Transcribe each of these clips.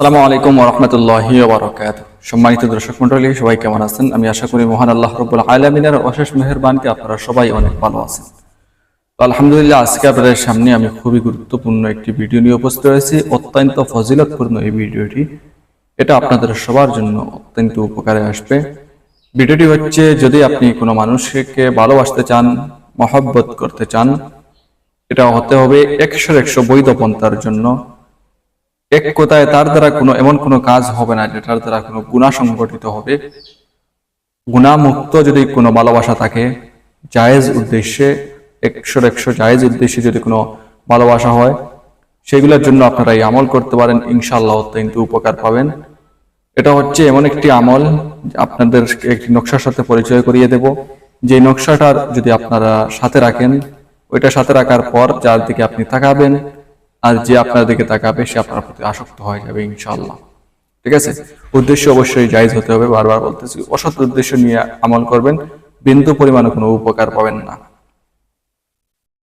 সালামু আলাইকুম রহমতুল্লাহি বারকাত সম্মানিত দর্শক মন্ডলী সবাই কেমন আছেন? আমি আশা করি মহান আল্লাহ রব্বুল আলমিনের অশেষ মেহরবানিতে আপনারা সবাই অনেক ভালো আছেন। আলহামদুলিল্লাহ, আজকে আপনাদের সামনে আমি খুবই গুরুত্বপূর্ণ একটি ভিডিও নিয়ে উপস্থিত হয়েছি। অত্যন্ত ফজিলতপূর্ণ এই ভিডিওটি। এটা আপনাদের সবার জন্য অত্যন্ত উপকারে আসবে। ভিডিওটি হচ্ছে, যদি আপনি কোনো মানুষকে ভালোবাসতে চান, মহব্বত করতে চান, এটা হতে হবে একশো একশো বৈধ পন্থার জন্য। এক কথায় তার দ্বারা কোনো এমন কোনো কাজ হবে না যেটার দ্বারা কোনো গুণা সংগঠিত হবে। গুণামুক্ত যদি কোনো ভালোবাসা থাকে, জায়েজ উদ্দেশ্যে, একশোর একশো জায়েজ উদ্দেশ্যে যদি কোনো ভালোবাসা হয়, সেগুলোর জন্য আপনারা এই আমল করতে পারেন ইনশাল্লাহ অত্যন্ত উপকার পাবেন। এটা হচ্ছে এমন একটি আমল, আপনাদের একটি নকশার সাথে পরিচয় করিয়ে দেব। যে নকশাটার যদি আপনারা সাথে রাখেন, ওইটা সাথে রাখার পর যার দিকে আপনি তাকাবেন আর যে আপনার দিকে তাকাবে, সে আপনার প্রতি আসক্ত হয়ে যাবে ইনশাল্লাহ ঠিক আছে? উদ্দেশ্য অবশ্যই জায়জ হতে হবে। বারবার বলতেছি, অসৎ উদ্দেশ্য নিয়ে আমল করবেন, বিন্দু পরিমাণে কোনো উপকার পাবেন না।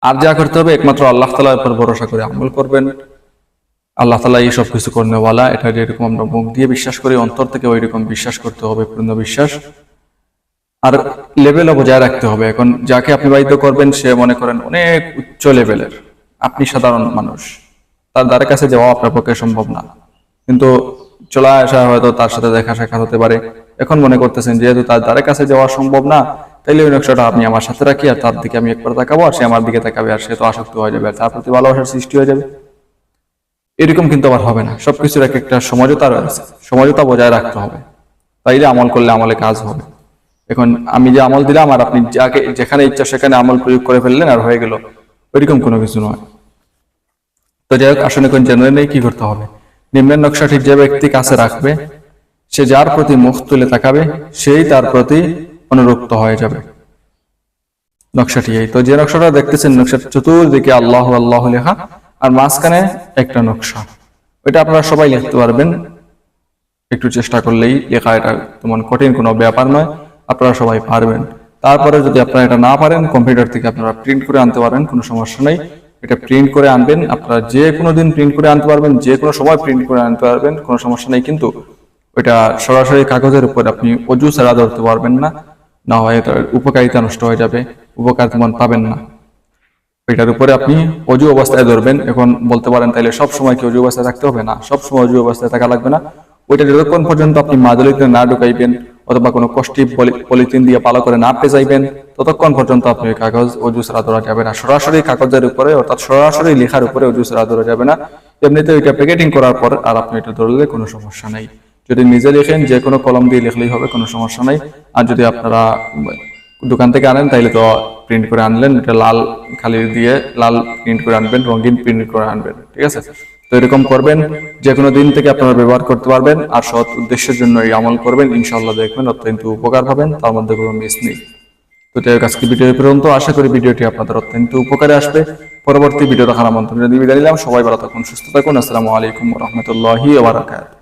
আর যা করতে হবে, একমাত্র আল্লাহ তালার উপর ভরসা করে আমল করবেন। আল্লাহ তালা এই সব কিছু করেনেওয়ালা এটা যেরকম আমরা মুখ দিয়ে বিশ্বাস করি, অন্তর থেকে ওই রকম বিশ্বাস করতে হবে, পূর্ণ বিশ্বাস। আর লেভেলও বজায় রাখতে হবে। এখন যাকে আপনি বাধ্য করবেন, সে মনে করেন অনেক উচ্চ লেভেলের আপনি সাধারণ মানুষ। তার দ্বারের কাছে যাওয়া আপনার পক্ষে সম্ভব না। কিন্তু চলে আসা হয়তো তার সাথে দেখা সাক্ষাৎ হতে পারে। এখন মনে করতেছেন, যেহেতু তার দ্বারের কাছে যাওয়া সম্ভব না, তাইলে ওই নকশাটা আপনি আমার সাথে রাখি আর তার দিকে আমি একবার তাকাবো আর সে আমার দিকে তাকাবে আর সে তো আসক্ত হয়ে যাবে আর তার প্রতি ভালোবাসার সৃষ্টি হয়ে যাবে। এরকম কিন্তু আবার হবে না। সবকিছুর এক একটা সমঝোতা রয়েছে। সমঝোতা বজায় রাখতে হবে। তাইলে আমল করলে আমলে কাজ হবে। এখন আমি যে আমল দিলাম আর আপনি যাকে, যেখানে ইচ্ছা সেখানে আমল প্রয়োগ করে ফেললেন আর হয়ে গেল, ওইরকম কোনো কিছু নয়। তো যাই হোক আসলে কোন জেনে নেই কি করতে হবে? নিম্নের নকশাটি যে ব্যক্তি কাছে রাখবে, সে যার প্রতি মুখ তুলে তাকাবে, সেই তার প্রতি অনুরক্ত হয়ে যাবে। নকশাটি এই। তো যে নকশাটা দেখতেছেন, নকশার চতুর্দিকে আল্লাহ আল্লাহ লেখা, আর মাঝখানে একটা নকশা। ওইটা আপনারা সবাই লিখতে পারবেন। একটু চেষ্টা করলেই লেখা এটা তেমন কঠিন কোনো ব্যাপার নয়, আপনারা সবাই পারবেন। তারপরে যদি আপনারা এটা না পারেন, কম্পিউটার থেকে আপনারা প্রিন্ট করে আনতে পারেন, কোনো সমস্যা নেই। এটা প্রিন্ট করে আনবেন। আপনারা যে কোনো দিন প্রিন্ট করে আনতে পারবেন, যে কোনো সময় প্রিন্ট করে আনতে পারবেন, কোনো সমস্যা নেই। কিন্তু ওইটা সরাসরি কাগজের উপর আপনি অজু ছাড়া ধরতে পারবেন না। না হয় এটার উপকারিতা নষ্ট হয়ে যাবে, উপকার তেমন পাবেন না। এটার উপরে আপনি অজু অবস্থায় ধরবেন। এখন বলতে পারেন তাইলে সব সময় কি অজু অবস্থায় থাকতে হবে? না, সব সময় অজু অবস্থায় থাকা লাগবে না। ওইটা যতক্ষণ পর্যন্ত আপনি মাদুলিতে না ঢুকাইবেন, অথবা কোনো কষ্টি পলিথিন দিয়ে পালো করে না পেঁচাইবেন ততক্ষণ পর্যন্ত আপনি ওই কাগজ অজু ছাড়া ধরা যাবে না সরাসরি কাগজের উপরে, অর্থাৎ সরাসরি লেখার উপরে অজু ছাড়া ধরা যাবে না। এমনিতে ওইটা প্যাকেটিং করার পর আর আপনি এটা ধরলে কোনো সমস্যা নেই। যদি নিজে লেখেন, যে কোনো কলম দিয়ে লিখলেই হবে, কোনো সমস্যা নাই। আর যদি আপনারা দোকান থেকে আনেন, তাইলে তো প্রিন্ট করে আনলেন, এটা লাল খালি দিয়ে লাল প্রিন্ট করে আনবেন, রঙিন প্রিন্ট করে আনবেন, ঠিক আছে? তো এরকম করবেন, যে কোনো দিন থেকে আপনারা ব্যবহার করতে পারবেন, আর সৎ উদ্দেশ্যের জন্য এই আমল করবেন ইনশাল্লাহ দেখবেন অত্যন্ত উপকার পাবেন, তার মধ্যে কোনো মিস নেই। তো যাই হোক, আজকে ভিডিও পর্যন্ত। আশা করি ভিডিওটি আপনাদের অত্যন্ত উপকারে আসবে। পরবর্তী ভিডিও দেখার আমন্ত্রণ জানিয়ে বিদায় নিলাম। সবাই ভালো থাকুন সুস্থ থাকুন। আসসালামু আলাইকুম রহমতুল্লাহি ওবরাকাত